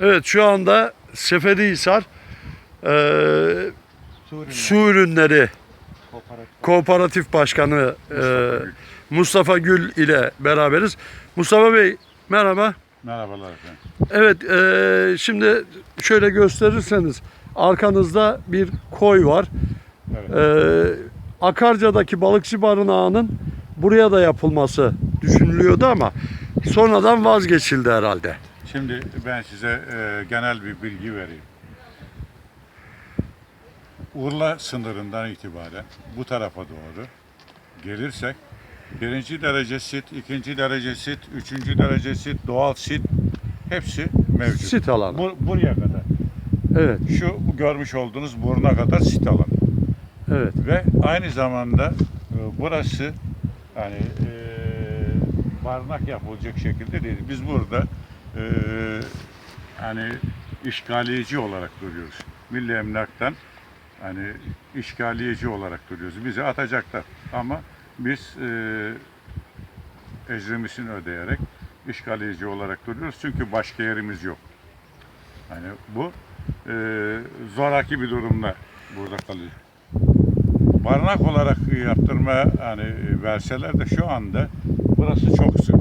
Evet şu anda Seferihisar e, su ürünleri Kooperatif Başkanı e, Mustafa Gül ile beraberiz. Mustafa Bey merhaba. Merhabalar efendim. Evet e, şimdi şöyle gösterirseniz arkanızda bir koy var. Evet. E, Akarca'daki balıkçı barınağının buraya da yapılması düşünülüyordu ama sonradan vazgeçildi herhalde. Şimdi ben size e, genel bir bilgi vereyim. Urla sınırından itibaren bu tarafa doğru gelirsek birinci derece sit, ikinci derece sit, üçüncü derece sit, doğal sit hepsi mevcut. Sit alanı. Bu, buraya kadar. Evet, Şu görmüş olduğunuz buruna kadar sit alanı. evet. Ve aynı zamanda e, burası hani e, barınak yapılacak şekilde değil. Biz burada e, hani işgaliyeci olarak duruyoruz. Milli Emlak'tan hani işgaliyeci olarak duruyoruz. Bizi atacaklar ama biz e, ecrimizini ödeyerek işgaliyeci olarak duruyoruz. Çünkü başka yerimiz yok. Hani bu e, zoraki bir durumda burada kalıyor barınak olarak yaptırma hani verseler de şu anda burası çok sık.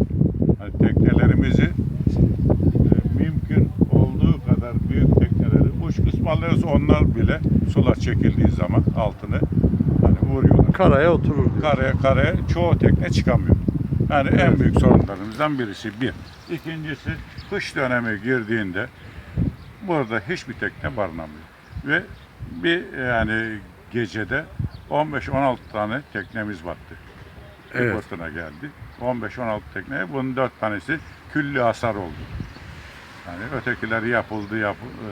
Hani teknelerimizi e, mümkün olduğu kadar büyük tekneleri uç kısmı alıyoruz onlar bile sular çekildiği zaman altını hani vuruyorlar. Karaya oturur. diyor. Karaya karaya çoğu tekne çıkamıyor. Yani en Evet. büyük sorunlarımızdan birisi bir. İkincisi kış dönemi girdiğinde burada hiçbir tekne barınamıyor. Ve bir yani gecede 15-16 tane teknemiz battı. Evet. Fırtına geldi. 15-16 tekne. Bunun 4 tanesi külli hasar oldu. Yani ötekileri yapıldı, yap, e,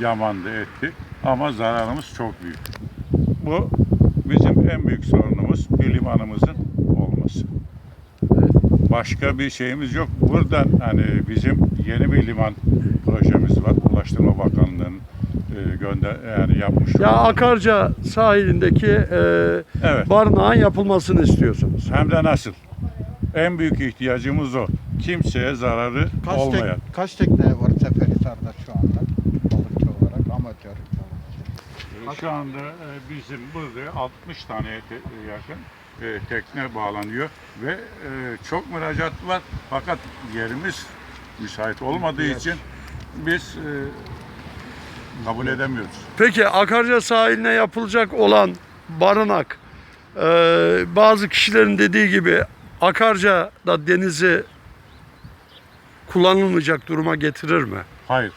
yamandı, etti. Ama zararımız çok büyük. Bu bizim en büyük sorunumuz bir limanımızın olması. Evet. Başka bir şeyimiz yok. Buradan hani bizim yeni bir liman projemiz var. Ulaştırma Bakanlığı'nın e, gönder yani yapmış. Ya olduğu- Akarca sahilindeki e, Evet. barınağın yapılmasını istiyorsunuz. Hem de nasıl? En büyük ihtiyacımız o. Kimseye zararı Kaç, tek, olmayan. kaç tekne var Seferihisar'da şu anda balıkçı olarak, amatör balıkçı? Şu anda e, bizim burada 60 tane te- yakın e, tekne bağlanıyor ve e, çok müracaat var fakat yerimiz müsait olmadığı için biz e, kabul edemiyoruz. Peki Akarca sahiline yapılacak olan barınak e, bazı kişilerin dediği gibi Akarca'da denizi kullanılmayacak duruma getirir mi? Hayır.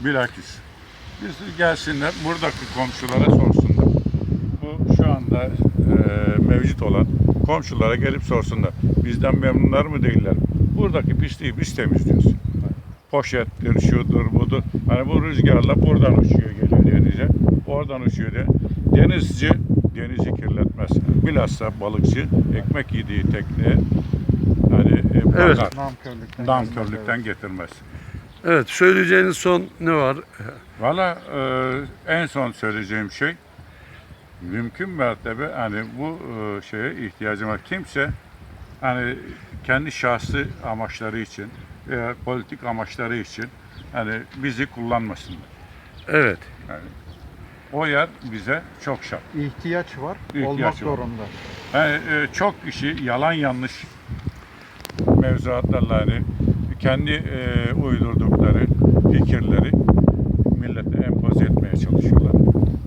Bilakis. Biz gelsinler buradaki komşulara sorsunlar. Bu şu anda e, mevcut olan komşulara gelip sorsunlar. Bizden memnunlar mı değiller? Buradaki pisliği biz temizliyoruz. Poşettir, şudur, budur. Hani bu rüzgarla buradan uçuyor geliyor denize. Oradan uçuyor de. Denizci denizi kirletmez. Bilhassa balıkçı ekmek yediği tekneye hani e, Evet. bakar. Namkörlükten. Namkörlükten getirmez. Evet söyleyeceğiniz son ne var? Valla e, en son söyleyeceğim şey mümkün mertebe hani bu e, şeye ihtiyacım var. Kimse hani kendi şahsi amaçları için veya politik amaçları için hani bizi kullanmasınlar. Evet. O yer bize çok şart. İhtiyaç var, İhtiyaç olmak var. zorunda. Yani, e, çok kişi yalan yanlış mevzuatlarla hani kendi e, uydurdukları fikirleri etmeye çalışıyorlar.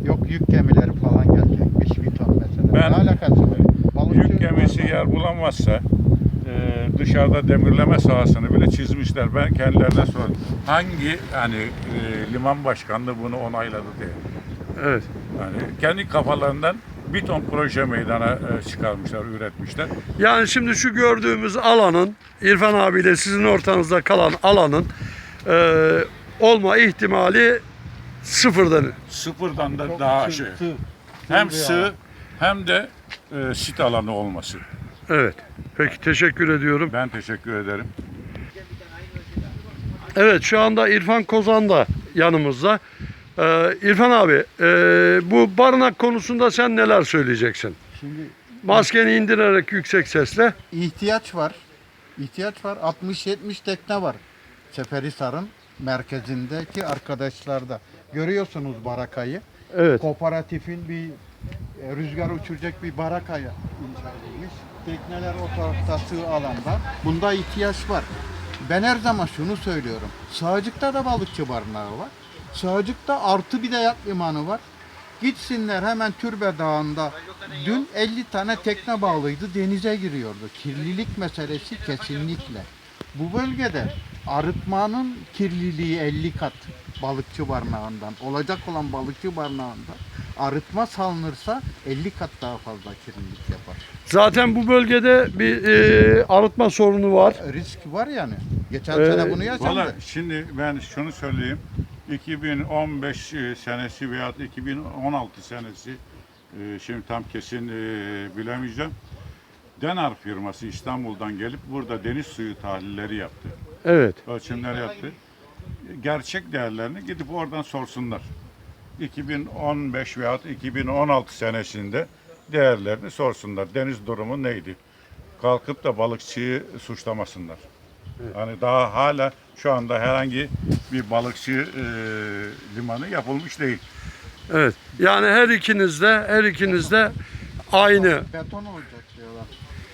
Yok yük gemileri falan gelecekmiş bir ton mesela. Ben- ne alakası var? Balıkçı Yük gemisi var. yer bulamazsa e, dışarıda demirleme sahasını bile çizmişler. Ben kendilerine sordum. Hangi hani e, liman başkanlığı bunu onayladı diye. Evet. Yani kendi kafalarından bir ton proje meydana e, çıkarmışlar, üretmişler. Yani şimdi şu gördüğümüz alanın İrfan abiyle sizin ortanızda kalan alanın e, olma ihtimali sıfırdan. Sıfırdan da daha şey. Hem Sığ hem de e, sit alanı olması. Evet. Peki teşekkür ediyorum. Ben teşekkür ederim. Evet şu anda İrfan Kozan da yanımızda. Ee, İrfan abi e, bu barınak konusunda sen neler söyleyeceksin? Şimdi Maskeni indirerek yüksek sesle. ihtiyaç var. İhtiyaç var. 60-70 tekne var Seferihisar'ın. merkezindeki arkadaşlar da görüyorsunuz barakayı. Evet. Kooperatifin bir e, rüzgar uçuracak bir baraka inşa edilmiş. Tekneler o tarafta sığ alanda. Bunda ihtiyaç var. Ben her zaman şunu söylüyorum. Sağcık'ta da balıkçı barınağı var. Sağcık'ta artı bir de yat limanı var. Gitsinler hemen Türbe Dağı'nda dün 50 tane tekne bağlıydı denize giriyordu. Kirlilik meselesi kesinlikle. Bu bölgede arıtmanın kirliliği 50 kat balıkçı barınağından. Olacak olan balıkçı barınağında arıtma salınırsa 50 kat daha fazla kirlilik yapar. Zaten bu bölgede bir e, arıtma sorunu var. Risk var yani. Geçen Ee, sene bunu yaşandı. Valla şimdi ben şunu söyleyeyim. 2015 e, senesi veya 2016 senesi e, şimdi tam kesin e, bilemeyeceğim. Denar firması İstanbul'dan gelip burada deniz suyu tahlilleri yaptı. Evet. Ölçümler yaptı. Gerçek değerlerini gidip oradan sorsunlar. 2015 veya 2016 senesinde değerlerini sorsunlar. Deniz durumu neydi? Kalkıp da balıkçıyı suçlamasınlar. Hani daha hala şu anda herhangi bir balıkçı e, limanı yapılmış değil. Evet. Yani her ikiniz de her ikiniz de aynı. Beton olacak diyorlar.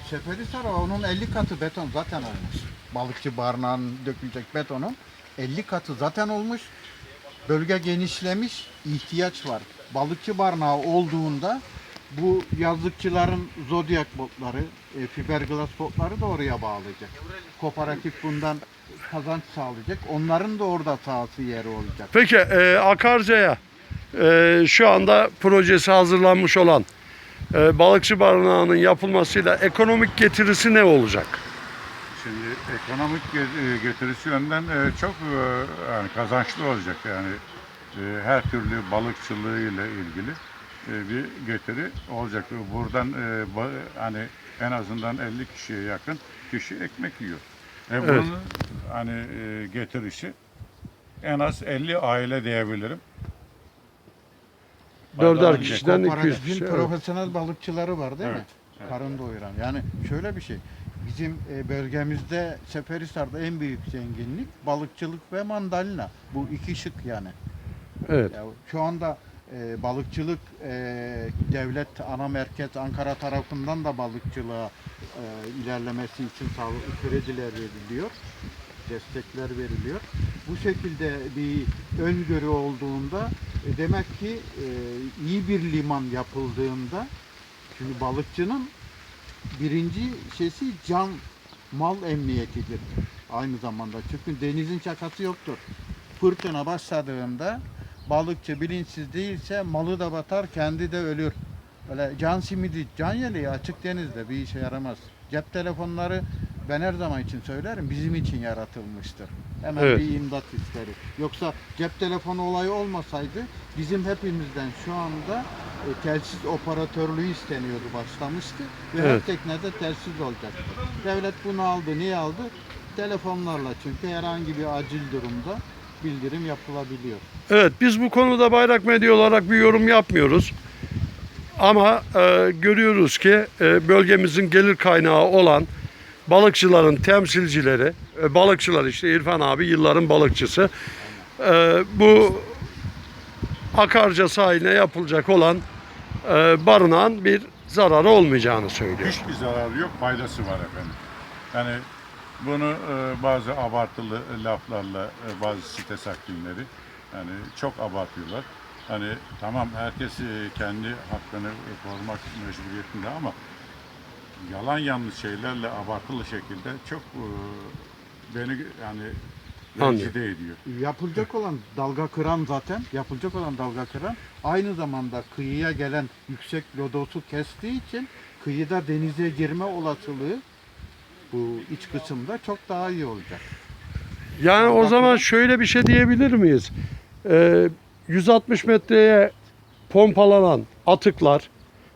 Seferihisar onun 50 katı beton zaten olmuş. Balıkçı barınağının dökülecek betonun 50 katı zaten olmuş. Bölge genişlemiş, ihtiyaç var. Balıkçı barınağı olduğunda bu yazlıkçıların zodyak botları, e, fiberglass botları da oraya bağlayacak. Kooperatif bundan kazanç sağlayacak. Onların da orada sahası yeri olacak. Peki e, Akarca'ya e, şu anda projesi hazırlanmış olan e, balıkçı barınağının yapılmasıyla ekonomik getirisi ne olacak? Ekonomik ge- getirisi yönden e, çok e, yani kazançlı olacak yani e, her türlü balıkçılığı ile ilgili bir getiri olacak. Buradan hani en azından 50 kişiye yakın kişi ekmek yiyor. E, bunun hani e, getirisi en az 50 aile diyebilirim. Dörder kişiden 200 Kooperatifin kişi. evet. profesyonel balıkçıları var değil mi? Evet, evet. Karın doyuran. Yani şöyle bir şey. Bizim e, bölgemizde Seferihisar'da en büyük zenginlik balıkçılık ve mandalina. Bu iki şık yani. Evet. Ya şu anda e, balıkçılık e, devlet ana merkez Ankara tarafından da balıkçılığa e, ilerlemesi için sağlıklı krediler veriliyor. Destekler veriliyor. Bu şekilde bir öngörü olduğunda e, demek ki e, iyi bir liman yapıldığında çünkü balıkçının birinci şeysi can mal emniyetidir aynı zamanda. Çünkü denizin şakası yoktur. Fırtına başladığında balıkçı bilinçsiz değilse malı da batar, kendi de ölür. Öyle can simidi, can yeleği açık denizde bir işe yaramaz. Cep telefonları ben her zaman için söylerim bizim için yaratılmıştır. Hemen Evet. bir imdat isterim. Yoksa cep telefonu olayı olmasaydı bizim hepimizden şu anda e, telsiz operatörlüğü isteniyordu, başlamıştı. Ve Evet. her teknede telsiz olacaktı. Devlet bunu aldı. Niye aldı? Telefonlarla çünkü herhangi bir acil durumda bildirim yapılabiliyor. Evet biz bu konuda Bayrak Medya olarak bir yorum yapmıyoruz. Ama e, görüyoruz ki e, bölgemizin gelir kaynağı olan balıkçıların temsilcileri, e, balıkçılar işte İrfan abi yılların balıkçısı. E, bu Akarca sahiline yapılacak olan e, barınağın bir zararı olmayacağını söylüyor. Hiçbir zararı yok, faydası var efendim. Yani bunu e, bazı abartılı laflarla e, bazı site sakinleri yani çok abartıyorlar. Hani tamam herkes e, kendi hakkını korumak mecburiyetinde ama yalan yanlış şeylerle abartılı şekilde çok e, beni yani. Rencide ediyor. Yapılacak olan dalga kıran zaten, yapılacak olan dalga kıran aynı zamanda kıyıya gelen yüksek lodosu kestiği için kıyıda denize girme olasılığı bu iç kısımda çok daha iyi olacak. Yani o zaman şöyle bir şey diyebilir miyiz? Ee, 160 metreye pompalanan atıklar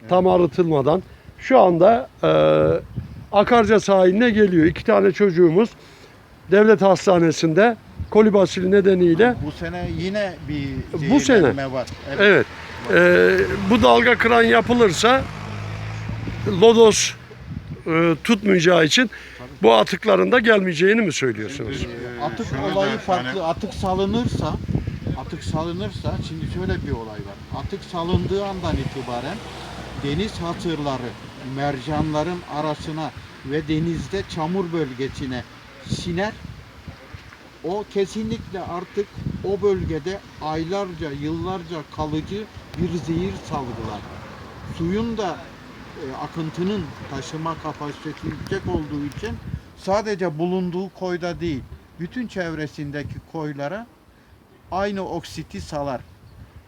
tam arıtılmadan şu anda e, Akarca sahiline geliyor. İki tane çocuğumuz devlet hastanesinde kolibasili nedeniyle Bu sene yine bir Bu sene. var. evet e, bu dalga kıran yapılırsa lodos e, tutmayacağı için bu atıkların da gelmeyeceğini mi söylüyorsunuz? Ee, Atık şunu da olayı hani- farklı. Atık salınırsa, atık salınırsa şimdi şöyle bir olay var. Atık salındığı andan itibaren deniz hatırları mercanların arasına ve denizde çamur bölgesine siner. O kesinlikle artık o bölgede aylarca, yıllarca kalıcı bir zehir salgılar. Suyun da e, akıntının taşıma kapasitesi yüksek olduğu için sadece bulunduğu koyda değil, bütün çevresindeki koylara aynı oksiti salar.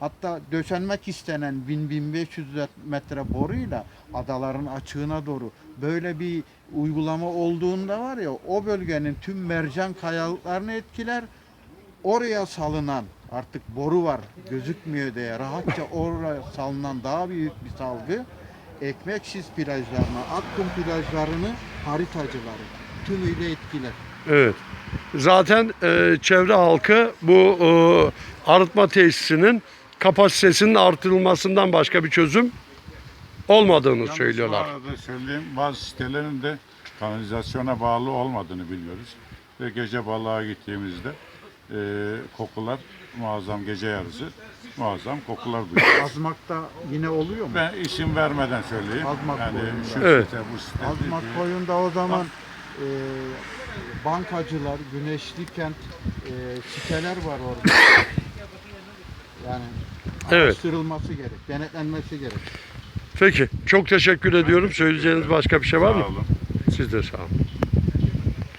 Hatta döşenmek istenen 1000-1500 metre boruyla adaların açığına doğru böyle bir uygulama olduğunda var ya o bölgenin tüm mercan kayalıklarını etkiler. Oraya salınan artık boru var gözükmüyor diye rahatça oraya salınan daha büyük bir salgı Ekmeksiz plajlarına, Akkum plajlarını haritacıları tümüyle etkiler. Evet. Zaten e, çevre halkı bu e, arıtma tesisinin kapasitesinin artırılmasından başka bir çözüm olmadığını Yalnız söylüyorlar. Bu arada söyleyeyim bazı sitelerin de kanalizasyona bağlı olmadığını biliyoruz. Ve gece balığa gittiğimizde e, kokular muazzam gece yarısı muazzam kokular duyuyoruz. Azmak'ta yine oluyor mu? Ben isim vermeden söyleyeyim. Azmak yani koyunda. şu Evet. site bu site. Azmak değil. koyunda o zaman e, bankacılar, güneşli kent e, siteler var orada. Yani Evet. araştırılması gerek, denetlenmesi gerek. Peki. Çok teşekkür ediyorum. Söyleyeceğiniz başka bir şey var mı? Sağ olun. Siz de sağ olun.